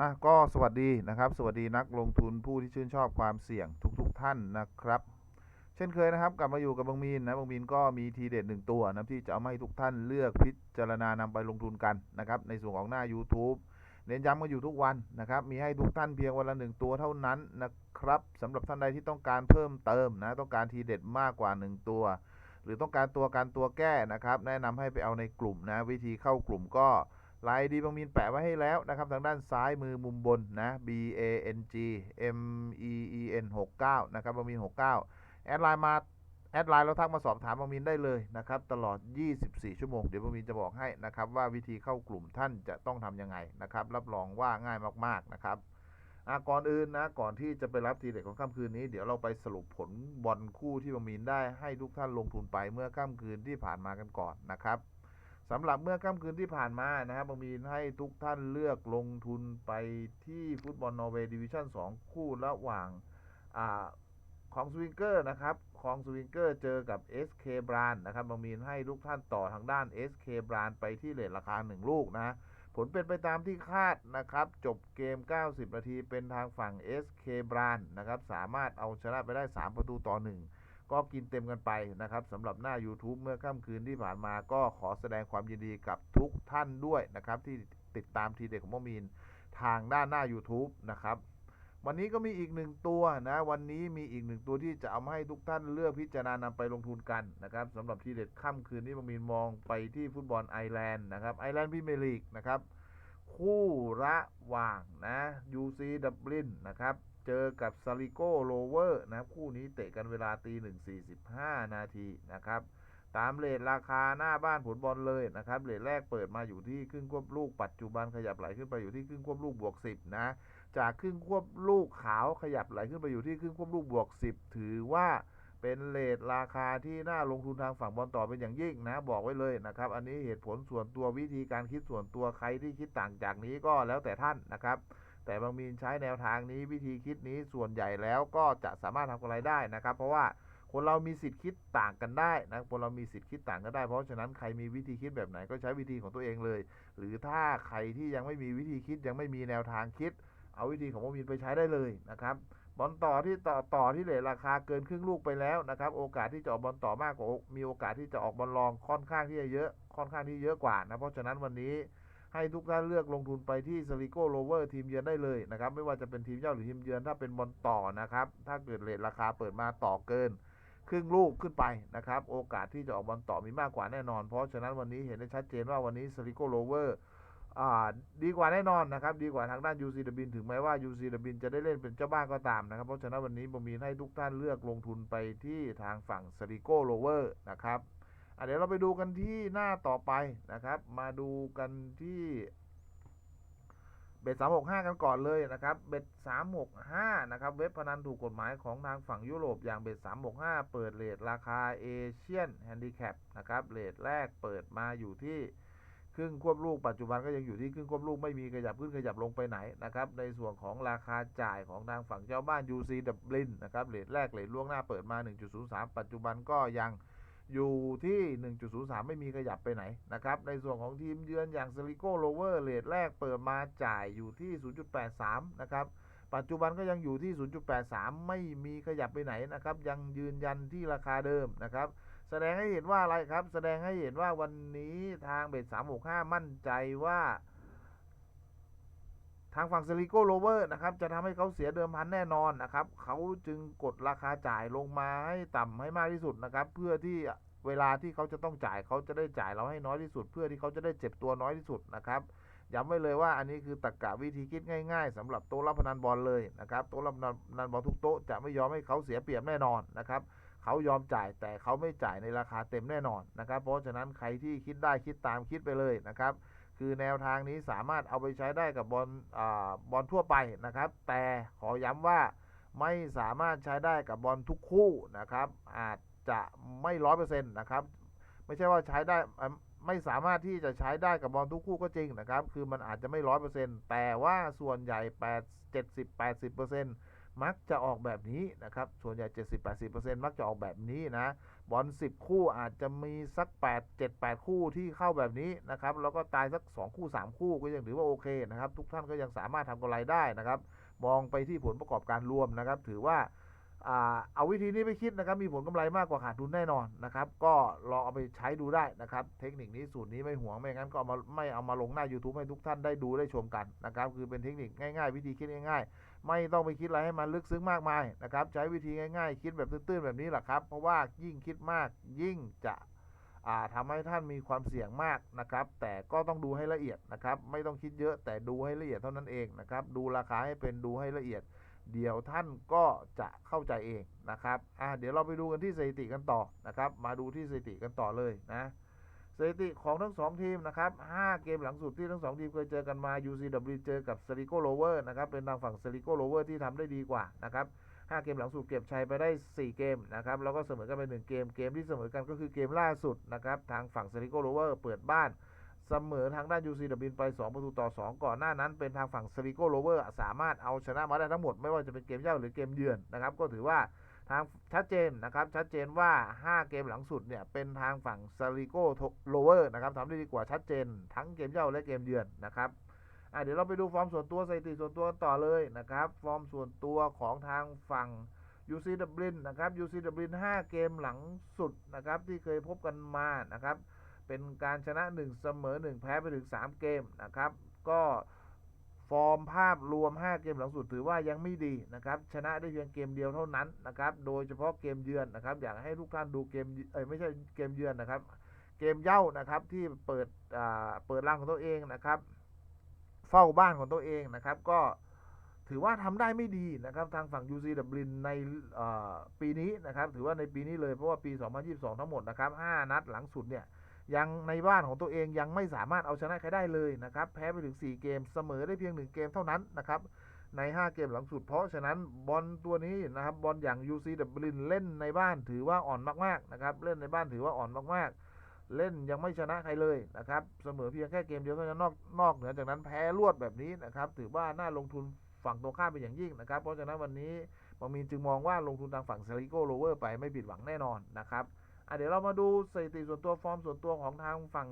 อะก็สวัสดีนะครับ สวัสดีนักลงทุนผู้ที่ชื่นชอบความเสี่ยงทุกๆทท่านนะครับ เช่นเคยนะครับ กลับมาอยู่กับบางมีนนะบางมีนก็มีทีเด็ดหนึ่งตัวนะที่จะเอามาให้ทุกท่านเลือกพิจารณานำไปลงทุนกันนะครับ ในส่วนของหน้า YouTube เน้นย้ำกันอยู่ทุกวันนะครับ มีให้ทุกท่านเพียงวันละหนึ่งตัวเท่านั้นนะครับสำหรับท่านใดที่ต้องการเพิ่มเติมนะต้องการทีเด็ดมากกว่า 1 ตัว หรือต้องการตัวการตัวแก้นะครับ แนะนำให้ไปเอาในกลุ่มนะวิธีเข้ากลุ่มก็ ลน์ดีบางมีนแปะไว้ให้แล้วนะครับทางด้านซ้ายมือมุมบนนะ B A N G M E E N 69นะครับบางมีน69 แอดไลน์มาแอดไลน์เราทักมาสอบถามบางมินได้เลยนะครับตลอด 24 ชั่วโมง เดี๋ยวบางมินจะบอกให้นะครับว่าวิธีเข้ากลุ่มท่านจะต้องทำยังไงนะครับรับรองว่าง่ายมากๆนะครับก่อนอื่นนะก่อนที่จะไปรับทีเด็ดของค่ำคืนนี้ เดี๋ยวเราไปสรุปผลบอลคู่ที่บางมินได้ให้ทุกท่านลงทุนไปเมื่อค่ำคืนที่ผ่านมากันก่อนนะครับ สำหรับเมื่อค่ำคืนที่ผ่านมานะครับบางมินให้ทุกท่านเลือกลงทุนไปที่ฟุตบอลนอร์เวย์ดิวิชั่น 2 คู่ระหว่างอ่าของสวิงเกอร์นะครับของสวิงเกอร์เจอกับ SK b r a n นะครับบางมีนให้ทุกท่านต่อทางด้าน SK b r a n ไปที่เลทราคา 1 ลูกนะ ผลเป็นไปตามที่คาดนะครับ จบเกม 90 นาทีเป็นทางฝั่ง SK b r a n นะครับ สามารถเอาชนะไปได้ 3 ประตูต่อ 1 ก็กินเต็มกันไปนะครับสำหรับหน้า YouTube เมื่อค่ำคืนที่ผ่านมาก็ขอแสดงความยินดีกับทุกท่านด้วยนะครับที่ติดตามทีเด็ดของมอมีนทางด้านหน้า YouTube นะครับวันนี้ก็มีอีกหนึ่งตัวนะวันนี้มีอีกหนึ่งตัวที่จะเอามาให้ทุกท่านเลือกพิจารณานำไปลงทุนกันนะครับสำหรับทีเด็ดค่ำคืนนี้บามีนมองไปที่ฟุตบอลไอร์แลนด์นะครับไอร์แลนด์พรีเมร์ลีกนะครับคู่ระหว่างนะยูซีดับลินนะครับ เจอกับซาริโกโลเวอร์นะครับ คู่นี้เตะกันเวลาตีหนึ่งสี่สิบห้านาทีนะครับ ตามเลทราคาหน้าบ้านผลบอลเลยนะครับเลทแรกเปิดมาอยู่ที่ครึ่งควบลูก ปัจจุบันขยับไหลขึ้นไปอยู่ที่ครึ่งควบลูกบวกสิบนะ จากครึ่งควบลูกขาวขยับไหลขึ้นไปอยู่ที่ครึ่งควบลูกบวก10ถือว่าเป็นเลทราคาที่น่าลงทุนทางฝั่งบอลต่อเป็นอย่างยิ่งนะ บอกไว้เลยนะครับ อันนี้เหตุผลส่วนตัววิธีการคิดส่วนตัวใครที่คิดต่างจากนี้ก็แล้วแต่ท่านนะครับ แต่บางมีนใช้แนวทางนี้วิธีคิดนี้ส่วนใหญ่แล้วก็จะสามารถทำกำไรได้นะครับ เพราะว่าคนเรามีสิทธิ์คิดต่างกันได้นะคนเรามีสิทธิ์คิดต่างกันได้ เพราะฉะนั้นใครมีวิธีคิดแบบไหนก็ใช้วิธีของตัวเองเลย หรือถ้าใครที่ยังไม่มีวิธีคิดยังไม่มีแนวทางคิด เอาวิธีของพวกมินไปใช้ได้เลยนะครับบอลต่อที่ต่อต่อที่เลทราคาเกินครึ่งลูกไปแล้วนะครับ โอกาสที่จะออกบอลต่อมากกว่ามีโอกาสที่จะออกบอลรองค่อนข้างที่จะเยอะค่อนข้างที่เยอะกว่านะเพราะฉะนั้นวันนี้ ให้ทุกท่านเลือกลงทุนไปที่ซาริโกโรเวอร์ทีมเยือนได้เลยนะครับ ไม่ว่าจะเป็นทีมเจ้าหรือทีมเยือนถ้าเป็นบอลต่อนะครับ ถ้าเกิดเลทราคาเปิดมาต่อเกิน ครึ่งลูกขึ้นไปนะครับ โอกาสที่จะออกบอลต่อมีมากกว่าแน่นอน เพราะฉะนั้นวันนี้เห็นได้ชัดเจนว่าวันนี้ซาริโกโรเวอร์ดีกว่าแน่นอนนะครับ ดีกว่าทางด้าน UC ดบินถึงแม้ว่า UC ดบินจะได้เล่นเป็นเจ้าบ้านก็ตามนะครับ เพราะฉะนั้นวันนี้ผมมีให้ทุกท่านเลือกลงทุนไปที่ทางฝั่งสริโกโลเวอร์นะครับ เดี๋ยวเราไปดูกันที่หน้าต่อไปนะครับ มาดูกันที่เบ็ดสามหกห้ากันก่อนเลยนะครับเบ็ดสามหกห้านะครับเว็บพนันถูกกฎหมายของทางฝั่งยุโรปอย่างเบ็ดสามหกห้าเปิดเลทราคาเอเชียนแฮนดิแคปนะครับเลทแรกเปิดมาอยู่ที่ครึ่งควบลูกปัจจุบันก็ยังอยู่ที่ครึ่งควบลูกไม่มีขยับขึ้นขยับลงไปไหนนะครับในส่วนของราคาจ่ายของทางฝั่งเจ้าบ้าน UC ดับลินนะครับเลทแรกเลทล่วงหน้าเปิดมา 1.03 ปัจจุบันก็ยัง อยู่ที่ 1.03 ไม่มีขยับไปไหนนะครับ ในส่วนของทีมเยือนอย่างซ l ลิโกโลเวอร์เลทแรกเปิดมาจ่ายอยู่ที่ 0.83 นะครับ ปัจจุบันก็ยังอยู่ที่ 0.83 ไม่มีขยับไปไหนนะครับ ยังยืนยันที่ราคาเดิมนะครับ แสดงให้เห็นว่าอะไรครับ แสดงให้เห็นว่าวันนี้ทางเบสสามหกห้ามั่นใจว่า ทางฝั่งเซริโกโรเวอร์นะครับจะทำให้เขาเสียเดิมพันแน่นอนนะครับเขาจึงกดราคาจ่ายลงมาให้ต่ำให้มากที่สุดนะครับเพื่อที่เวลาที่เขาจะต้องจ่ายเขาจะได้จ่ายเราให้น้อยที่สุด เพื่อที่เขาจะได้เจ็บตัวน้อยที่สุดนะครับย้ำไว้เลยว่าอันนี้คือตรรกะวิธีคิดง่ายๆสำหรับโต๊ะรับพนันบอลเลยนะครับโต๊ะรับพนันบอลทุกโต๊ะจะไม่ยอมให้เขาเสียเปรียบแน่นอนนะครับเขายอมจ่ายแต่เขาไม่จ่ายในราคาเต็มแน่นอนนะครับ เพราะฉะนั้นใครที่คิดได้คิดตามคิดไปเลยนะครับ คือแนวทางนี้สามารถเอาไปใช้ได้กับบอลบอลทั่วไปนะครับ แต่ขอย้ำว่าไม่สามารถใช้ได้กับบอลทุกคู่นะครับ อาจจะไม่ร้อยเปอร์เซ็นต์นะครับ ไม่ใช่ว่าใช้ได้ไม่สามารถที่จะใช้ได้กับบอลทุกคู่ก็จริงนะครับ คือมันอาจจะไม่ร้อยเปอร์เซ็นต์แต่ว่าส่วนใหญ่แปดเจ็ดสิบแปดสิบเปอร์เซ็นต์มักจะออกแบบนี้นะครับ ส่วนใหญ่ 70-80%มักจะออกแบบนี้นะ บอลสิบคู่อาจจะมีสัก 8 7 8 คู่ที่เข้าแบบนี้นะครับแล้วก็ตายสัก 2 คู่ 3 คู่ก็ยังถือว่าโอเคนะครับ ทุกท่านก็ยังสามารถทำกำไรได้นะครับ มองไปที่ผลประกอบการรวมนะครับ ถือว่าเอาวิธีนี้ไปคิดนะครับ มีผลกำไรมากกว่าขาดทุนแน่นอนนะครับ ก็ลองเอาไปใช้ดูได้นะครับ เทคนิคนี้สูตรนี้ไม่ห่วงไม่งั้นก็เอามาไม่เอามาลงหน้า YouTube ให้ทุกท่านได้ดูได้ชมกันนะครับ คือเป็นเทคนิคง่ายๆ วิธีคิดง่ายๆ ไม่ต้องไปคิดอะไรให้มันลึกซึ้งมากมายนะครับ ใช้วิธีง่ายๆ คิดแบบตื้นๆแบบนี้แหละครับ เพราะว่ายิ่งคิดมากยิ่งจะอ่าทำให้ท่านมีความเสี่ยงมากนะครับ แต่ก็ต้องดูให้ละเอียดนะครับ ไม่ต้องคิดเยอะแต่ดูให้ละเอียดเท่านั้นเองนะครับ ดูราคาให้เป็นดูให้ละเอียด เดี๋ยวท่านก็จะเข้าใจเองนะครับอ่าเดี๋ยวเราไปดูกันที่สถิติกันต่อนะครับ มาดูที่สถิติกันต่อเลยนะ สถิติของทั้งสองทีมนะครับ 5 เกมหลังสุดที่ทั้งสองทีมเคยเจอกันมา UCW เจอกับ s e r i c o Lower นะครับ เป็นทางฝั่ง s e r i c o Lower ที่ทำได้ดีกว่านะครับ 5 เกมหลังสุดเก็บชัยไปได้ 4 เกมนะครับ แล้วก็เสมอกันไป 1 เกม เกมที่เสมอกันก็คือเกมล่าสุดนะครับ ทางฝั่ง s e r i c o Lower เปิดบ้าน เสมอทางด้าน UCW ไป 2 ประตูต่อ 2 ก่อนหน้านั้น เป็นทางฝั่ง s e r i c o Lower สามารถเอาชนะมาได้ทั้งหมด ไม่ว่าจะเป็นเกมเย่าหรือเกมเยือนนะครับ ก็ถือว่า ทางชัดเจนนะครับชัดเจนว่า 5 เกมหลังสุดเนี่ยเป็นทางฝั่งซาริโกโลเวอร์นะครับทำได้ดีกว่าชัดเจน ทั้งเกมเย่าและเกมเยือนนะครับเดี๋ยวเราไปดูฟอร์มส่วนตัวสถิติส่วนตัวกันต่อเลยนะครับฟอร์มส่วนตัวของทางฝั่ง UC Dublin นะครับ UC Dublin 5เกมหลังสุดนะครับที่เคยพบกันมานะครับเป็นการชนะ 1 เสมอ 1 แพ้ไปถึง 3 เกมนะครับก็ ฟอร์มภาพรวม 5 เกมหลังสุดถือว่ายังไม่ดีนะครับชนะได้เพียงเกมเดียวเท่านั้นนะครับโดยเฉพาะเกมเยือนนะครับอยากให้ทุกท่านดูเกมเอ้ยไม่ใช่เกมเยือนนะครับ เกมเย่านะครับที่เปิดอ่าเปิดร่างของตัวเองนะครับ เฝ้าบ้านของตัวเองนะครับ ก็ถือว่าทำได้ไม่ดีนะครับทางฝั่ง UC Dublin ในอ่อปีนี้นะครับถือว่าในปีนี้เลยเพราะว่าปี 2022 ทั้งหมดนะครับ 5 นัดหลังสุดเนี่ย ยังในบ้านของตัวเองยังไม่สามารถเอาชนะใครได้เลยนะครับแพ้ไปถึง 4 เกมเสมอได้เพียง 1 เกมเท่านั้นนะครับใน 5 เกมหลังสุดเพราะฉะนั้นบอลตัวนี้นะครับบอลอย่าง UC Dublin เล่นในบ้านถือว่าอ่อนมากๆนะครับเล่นในบ้านถือว่าอ่อนมากๆ เล่นยังไม่ชนะใครเลยนะครับเสมอเพียงแค่เกมเดียวเท่านั้นนอกนอกเหนือจากนั้นแพ้รวดแบบนี้นะครับถือว่าน่าลงทุนฝั่งตรงข้ามเป็นอย่างยิ่งนะครับเพราะฉะนั้นวันนี้บางมีนจึงมองว่าลงทุนทางฝั่งเซริโกโรเวอร์ไปไม่ผิดหวังแน่นอนนะครับ อะเดี๋ยวเรามาดูสถิติส่วนตัวฟอร์มส่วนตัวของทางฝั่ง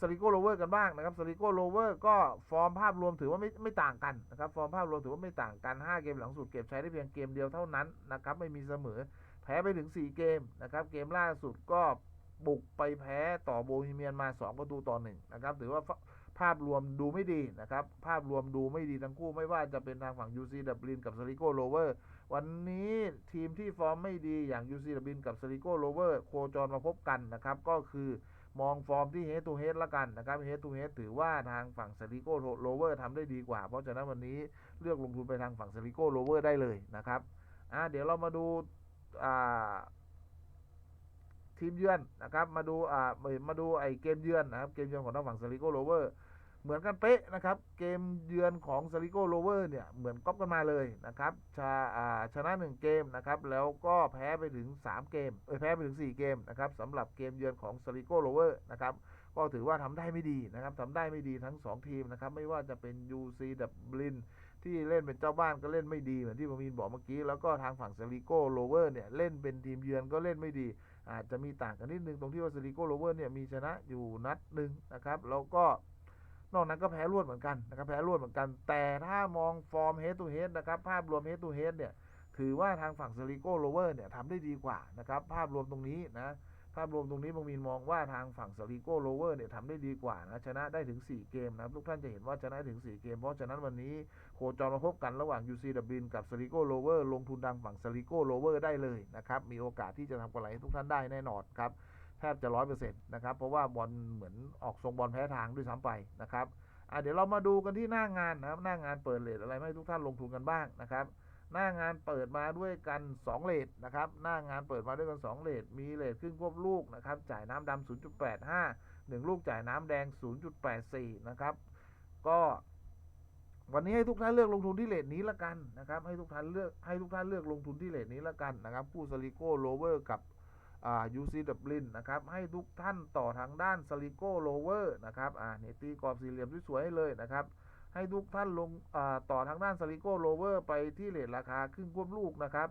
สริโกโลเวอร์กันบ้างนะครับสริโกโลเวอร์ก็ฟอร์มภาพรวมถือว่าไม่ไม่ต่างกันนะครับฟอร์มภาพรวมถือว่าไม่ต่างกัน 5 เกมหลังสุดเก็บใช้ได้เพียงเกมเดียวเท่านั้นนะครับไม่มีเสมอแพ้ไปถึง 4 เกมนะครับเกมล่าสุดก็บุกไปแพ้ต่อโบฮีเมียนมา 2 ประตูต่อ1นะครับถือว่าภาพรวมดูไม่ดีนะครับภาพรวมดูไม่ดีทั้งคู่ไม่ว่าจะเป็นทางฝั่ง UC ดับลินกับสริโกโลเวอร์ วันนี้ทีมที่ฟอร์มไม่ดีอย่าง UC ดับลินกับสริโกโลเวอร์โคจรมาพบกันนะครับ ก็คือมองฟอร์มที่เฮดทูเฮดละกันนะครับเฮดทูเฮดถือว่าทางฝั่งสริโกโลเวอร์ทำได้ดีกว่า เพราะฉะนั้นวันนี้เลือกลงทุนไปทางฝั่งสริโกโลเวอร์ได้เลยนะครับอ่าเดี๋ยวเรามาดูอ่าทีมเยือนนะครับมาดูอ่ามาดูไอเกมเยือนนะครับเกมเยือนของทางฝั่งซาริโกโรเวอร์ เหมือนกันเป๊ะนะครับ เกมเยือนของซาริโกโรเวอร์เนี่ยเหมือนก๊อปกันมาเลยนะครับชาชนะ 1 เกมนะครับแล้วก็แพ้ไปถึง 3 เกมเออแพ้ไปถึง 4 เกมนะครับสำหรับเกมเยือนของซาริโกโรเวอร์นะครับก็ถือว่าทำได้ไม่ดีนะครับทำได้ไม่ดีทั้ง 2 ทีมนะครับไม่ว่าจะเป็น UC ดับลินที่เล่นเป็นเจ้าบ้านก็เล่นไม่ดีเหมือนที่ผมมีนบอกเมื่อกี้ แล้วก็ทางฝั่งเซริโกโลเวอร์เนี่ยเล่นเป็นทีมเยือนก็เล่นไม่ดี อาจจะมีต่างกันนิดนึงตรงที่ว่าเซริโกโลเวอร์เนี่ยมีชนะอยู่นัดหนึ่งนะครับแล้วก็ นอกนั้นก็แพ้รวดเหมือนกันนะครับแพ้รวดเหมือนกัน แต่ถ้ามองฟอร์มเฮดทูเฮดนะครับภาพรวมเฮดทูเฮดเนี่ยถือว่าทางฝั่งเซริโกโลเวอร์เนี่ยทำได้ดีกว่านะครับภาพรวมตรงนี้นะภาพรวมตรงนี้บางมีนมองว่าทางฝั่งเซริโกโลเวอร์เนี่ยทำได้ดีกว่านะชนะได้ถึง 4 เกมนะครับทุกท่านจะเห็นว่าชนะถึง 4 เกม เพราะฉะนั้นวันนี้โคจรมาพบกันระหว่าง UC ดับลินกับ s ริโกโลเวอร์ลงทุนทางฝั่ง s ริโกโลเวอร์ได้เลยนะครับมีโอกาสที่จะทำกำไรให้ทุกท่านได้แน่นอนครับ แทบจะร้อยเปอร์เซ็นต์นะครับ เพราะว่าบอลเหมือนออกทรงบอลแพ้ทางด้วยซ้ำไปนะครับเดี๋ยวเรามาดูกันที่หน้างานนะครับ หน้างานเปิดเลทอะไรให้ทุกท่านลงทุนกันบ้างนะครับ หน้างานเปิดมาด้วยกัน 2เลทนะครับ หน้างานเปิดมาด้วยกัน 2เลทมีเลทขึ้นควบลูกนะครับ จ่ายน้ำดำ0.85 1 ลูกจ่ายน้ำแดง 0.84 นะครับ ก็วันนี้ให้ทุกท่านเลือกลงทุนที่เลทนี้ละกันนะครับ ให้ทุกท่านเลือกให้ทุกท่านเลือกลงทุนที่เลทนี้ละกันนะครับ คู่ซาริโก้โลเวอร์กับ ยูซีดับลินนะครับให้ทุกท่านต่อทางด้านซาริโกโลเวอร์นะครับอ่าเนี่ยตีกรอบสี่เหลี่ยมสวยๆให้เลยนะครับให้ทุกท่านลงอ่าต่อทางด้านซาริโกโลเวอร์ไปที่เลทราคาครึ่งควบลูกนะครับ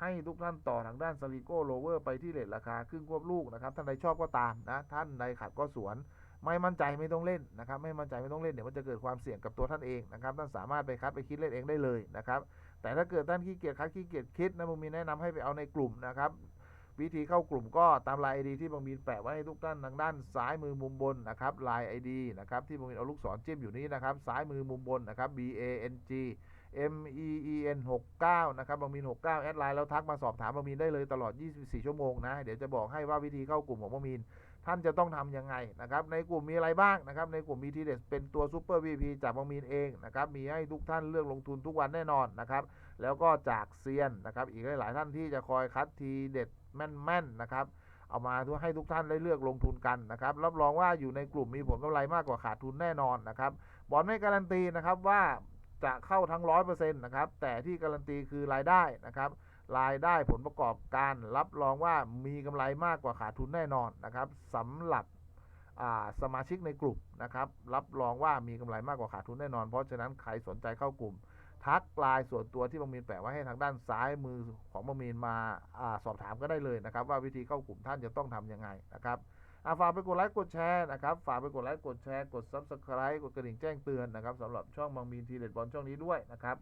ให้ทุกท่านต่อทางด้านซาริโก้โลเวอร์ไปที่เลทราคาครึ่งควบลูกนะครับท่านใดชอบก็ตามนะท่านใดขัดก็สวนไม่มั่นใจไม่ต้องเล่นนะครับไม่มั่นใจไม่ต้องเล่นเดี๋ยวมันจะเกิดความเสี่ยงกับตัวท่านเองนะครับท่านสามารถไปคัดไปคิดเล่นเองได้เลยนะครับแต่ถ้าเกิดท่านขี้เกียจคัดขี้เกียจคิดนะผมมีแนะนำให้ไปเอาในกลุ่มนะครับ วิธีเข้ากลุ่มก็ตามลน์ไอดีที่บางมีนแปะไว้ให้ทุกท่านทางด้านซ้ายมือมุมบนนะครับลน์ไอดีนะครับที่บางมีนเอาลูกศรจิ้มอยู่นี้นะครับซ้ายมือมุมบนนะครับ B A N G M E E N 69นะครับบางมีน69 แอดไลน์แล้วทักมาสอบถามบางมีนได้เลยตลอด 24 ชั่วโมงนะ เดี๋ยวจะบอกให้ว่าวิธีเข้ากลุ่มของบางมีนท่านจะต้องทำยังไงนะครับ ในกลุ่มมีอะไรบ้างนะครับ ในกลุ่มมีทีเด็ดเป็นตัวซูเปอร์ VP จากบางมีนเองนะครับ มีให้ทุกท่านเลือกลงทุนทุกวันแน่นอนนะครับ แล้วก็จากเซียนนะครับอีกหลายๆท่านที่จะคอยคัดทีเด็ดแม่นๆนะครับเอามาให้ทุกท่านได้เลือกลงทุนกันนะครับรับรองว่าอยู่ในกลุ่มมีผลกำไรมากกว่าขาดทุนแน่นอนนะครับบอลไม่การันตีนะครับว่าจะเข้าทั้งร้อยเปอร์เซ็นต์นะครับแต่ที่การันตีคือรายได้นะครับรายได้ผลประกอบการรับรองว่ามีกำไรมากกว่าขาดทุนแน่นอนนะครับสำหรับสมาชิกในกลุ่มนะครับรับรองว่ามีกำไรมากกว่าขาดทุนแน่นอน เพราะฉะนั้นใครสนใจเข้ากลุ่ม ทักไลน์ส่วนตัวที่บางมีนแปะไว้ให้ทางด้านซ้ายมือของบางมีนมาอาสอบถามก็ได้เลยนะครับ ว่าวิธีเข้ากลุ่มท่านจะต้องทำยังไงนะครับอาฝากไปกดไลค์กดแชร์นะครับฝากไปกดไลค์กดแชร์กด subscribe กดกระดิ่งแจ้งเตือนนะครับสำหรับช่องบางมีนทีเด็ดบอลช่องนี้ด้วยนะครับ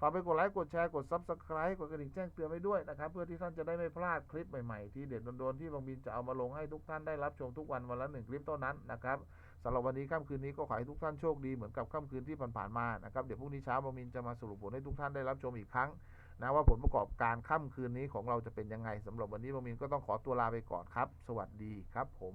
ฝากไปกดไลค์กดแชร์กด Subscribe กดกระดิ่งแจ้งเตือนไว้ด้วยนะครับ เพื่อที่ท่านจะได้ไม่พลาดคลิปใหม่ๆ ที่เด็ดโดนๆที่บางบินจะเอามาลงให้ทุกท่านได้รับชมทุกวันวันละหนึ่งคลิปเท่านั้นนะครับ สำหรับวันนี้ค่ำคืนนี้ก็ขอให้ทุกท่านโชคดีเหมือนกับค่ำคืนที่ผ่านๆมานะครับเดี๋ยวพรุ่งนี้เช้าบอมินจะมาสรุปผลให้ทุกท่านได้รับชมอีกครั้งนะว่าผลประกอบการค่ำคืนนี้ของเราจะเป็นยังไงสำหรับวันนี้บอมินก็ต้องขอตัวลาไปก่อนครับ สวัสดีครับผม